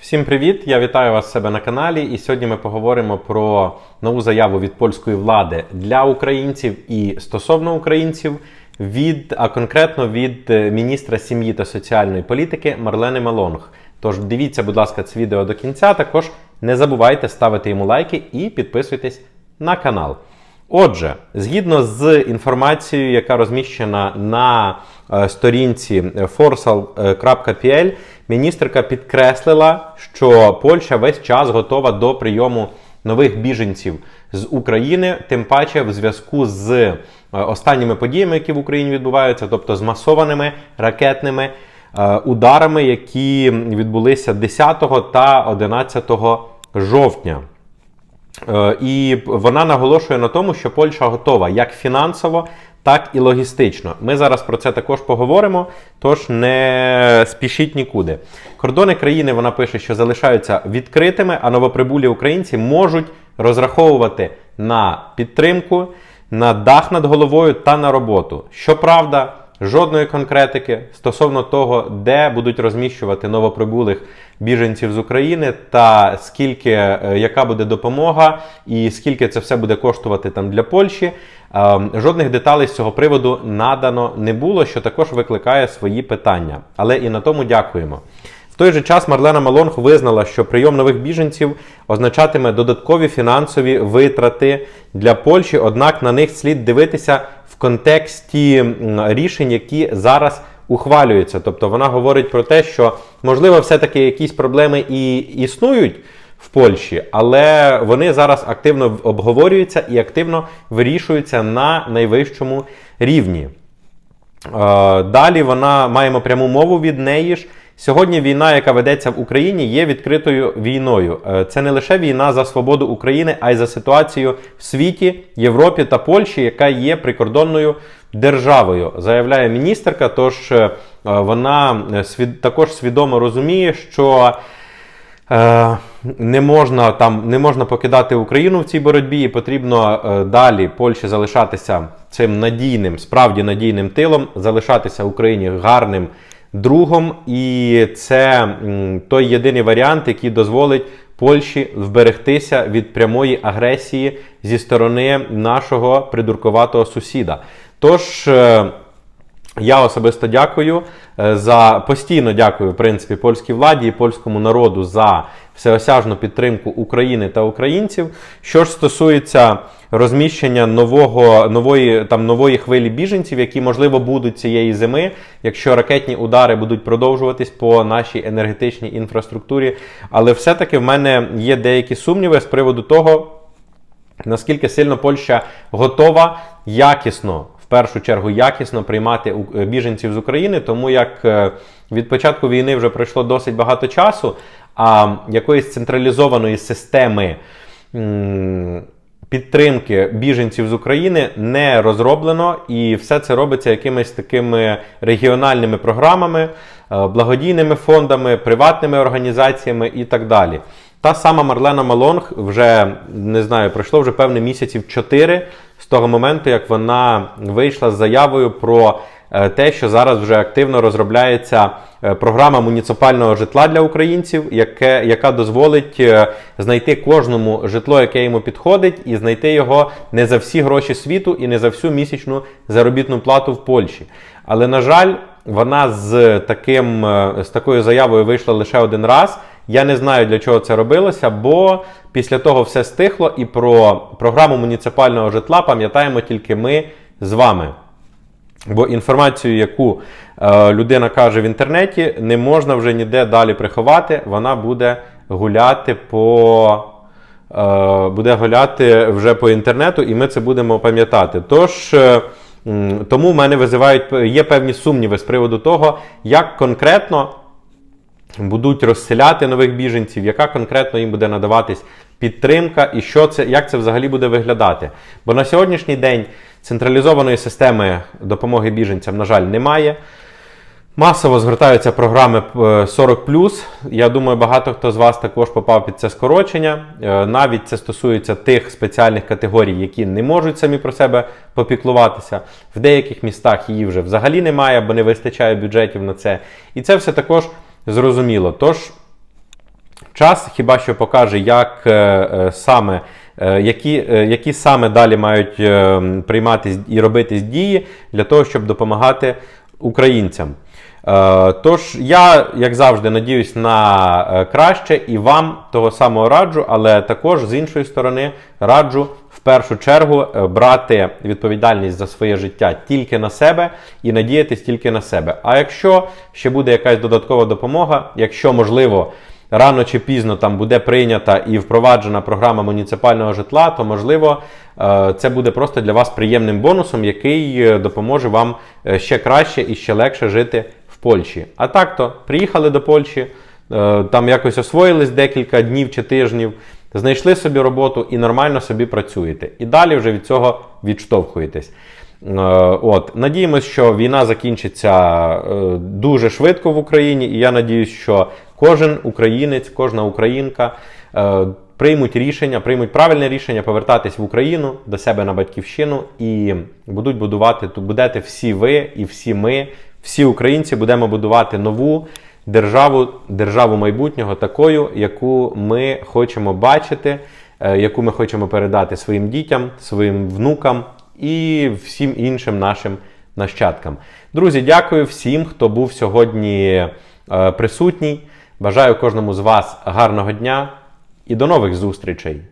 Всім привіт! Я вітаю вас себе на каналі. І сьогодні ми поговоримо про нову заяву від польської влади для українців і стосовно українців, від, а конкретно від е, міністра сім'ї та соціальної політики Марлени Малонг. Тож дивіться, будь ласка, це відео до кінця. Також не забувайте ставити йому лайки і підписуйтесь на канал. Отже, згідно з інформацією, яка розміщена на е, сторінці forsal.pl, міністерка підкреслила, що Польща весь час готова до прийому нових біженців з України, тим паче в зв'язку з е, останніми подіями, які в Україні відбуваються, тобто з масованими ракетними е, ударами, які відбулися 10 та 11 жовтня. Е, І вона наголошує на тому, що Польща готова як фінансово, так і логістично. Ми зараз про це також поговоримо, тож не спішіть нікуди. Кордони країни вона пише, що залишаються відкритими, а новоприбулі українці можуть розраховувати на підтримку, на дах над головою та на роботу. Щоправда, жодної конкретики стосовно того, де будуть розміщувати новоприбулих біженців з України, та скільки, е, яка буде допомога, і скільки це все буде коштувати там для Польщі. Е, Жодних деталей з цього приводу надано не було, що також викликає свої питання. Але і на тому дякуємо. Той же час Марлена Малонг визнала, що прийом нових біженців означатиме додаткові фінансові витрати для Польщі, однак на них слід дивитися в контексті рішень, які зараз ухвалюються. Тобто вона говорить про те, що можливо, все-таки якісь проблеми і існують в Польщі, але вони зараз активно обговорюються і активно вирішуються на найвищому рівні. Е, Далі вона маємо пряму мову від неї ж. Сьогодні війна, яка ведеться в Україні, є відкритою війною. Е, Це не лише війна за свободу України, а й за ситуацію в світі, Європі та Польщі, яка є прикордонною державою, заявляє міністерка. Тож е, вона е, також свідомо розуміє, що не можна там не можна покидати Україну в цій боротьбі, і потрібно далі Польщі залишатися цим надійним, справді надійним тилом, залишатися Україні гарним другом. І це той єдиний варіант, який дозволить Польщі вберегтися від прямої агресії зі сторони нашого придуркуватого сусіда. Тож. Я особисто дякую е, за постійно дякую в принципі польській владі і польському народу за всеосяжну підтримку України та українців. Що ж стосується розміщення нового нової там нової хвилі біженців, які можливо будуть цієї зими, якщо ракетні удари будуть продовжуватись по нашій енергетичній інфраструктурі. Але все-таки в мене є деякі сумніви з приводу того. Наскільки сильно Польща готова якісно, першу чергу, якісно приймати е, біженців з України, тому як е, від початку війни вже пройшло досить багато часу, а якоїсь централізованої системи підтримки біженців з України не розроблено, і все це робиться якимись такими регіональними програмами, е, благодійними фондами, приватними організаціями і так далі. Та сама Марлена Малонг вже не знаю, пройшло вже певне місяців 4 з того моменту, як вона вийшла з заявою про е, те, що зараз вже активно розробляється е, програма муніципального житла для українців, яке, яка дозволить е, знайти кожному житло, яке йому підходить, і знайти його не за всі гроші світу і не за всю місячну заробітну плату в Польщі. Але на жаль, вона з таким з такою заявою вийшла лише один раз. Я не знаю, для чого це робилося, бо після того все стихло, і про програму муніципального житла пам'ятаємо тільки ми з вами. Бо інформацію, яку е, людина каже в інтернеті, не можна вже ніде далі приховати. Вона буде гуляти по. е, Буде гуляти вже по інтернету, і ми це будемо пам'ятати. Тож, е, тому в мене визивають є певні сумніви з приводу того, як конкретно будуть розселяти нових біженців, яка конкретно їм буде надаватись підтримка і що це, як це взагалі буде виглядати. Бо на сьогоднішній день централізованої системи допомоги біженцям, на жаль, немає. Масово згортаються програми е, 40. Я думаю, багато хто з вас також попав під це скорочення. Е, Навіть це стосується тих спеціальних категорій, які не можуть самі про себе попіклуватися. В деяких містах її вже взагалі немає, бо не вистачає бюджетів на це. І це все також зрозуміло. Тож Час хіба що покаже, як е, е, саме, е, які, які саме далі мають е, прийматись і робитись дії для того, щоб допомагати українцям. Е, Тож я, як завжди, надіюсь на е, краще і вам того самого раджу, але також з іншої сторони раджу в першу чергу е, брати відповідальність за своє життя тільки на себе і надіятись тільки на себе. А якщо ще буде якась додаткова допомога, якщо можливо. Рано чи пізно там буде прийнята і впроваджена програма муніципального житла, то можливо це буде просто для вас приємним бонусом, який допоможе вам ще краще і ще легше жити Польщі. А так то приїхали до Польщі, е, там якось освоїлись декілька днів чи тижнів, знайшли собі роботу і нормально собі працюєте. І далі вже від цього відштовхуєтесь. Е, От, надіємось, що війна закінчиться е, дуже швидко в Україні, і я надіюсь, що кожен українець, кожна українка приймуть рішення, приймуть правильне рішення повертатись в Україну до себе на батьківщину і будуть будувати тут будете всі ви і всі ми, всі українці будемо будувати нову державу, державу майбутнього, такою, яку ми хочемо бачити, е, яку ми хочемо передати своїм дітям, своїм внукам і всім іншим нашим нащадкам. Друзі, дякую всім, хто був сьогодні е, присутній. Бажаю кожному з вас гарного дня і до нових зустрічей!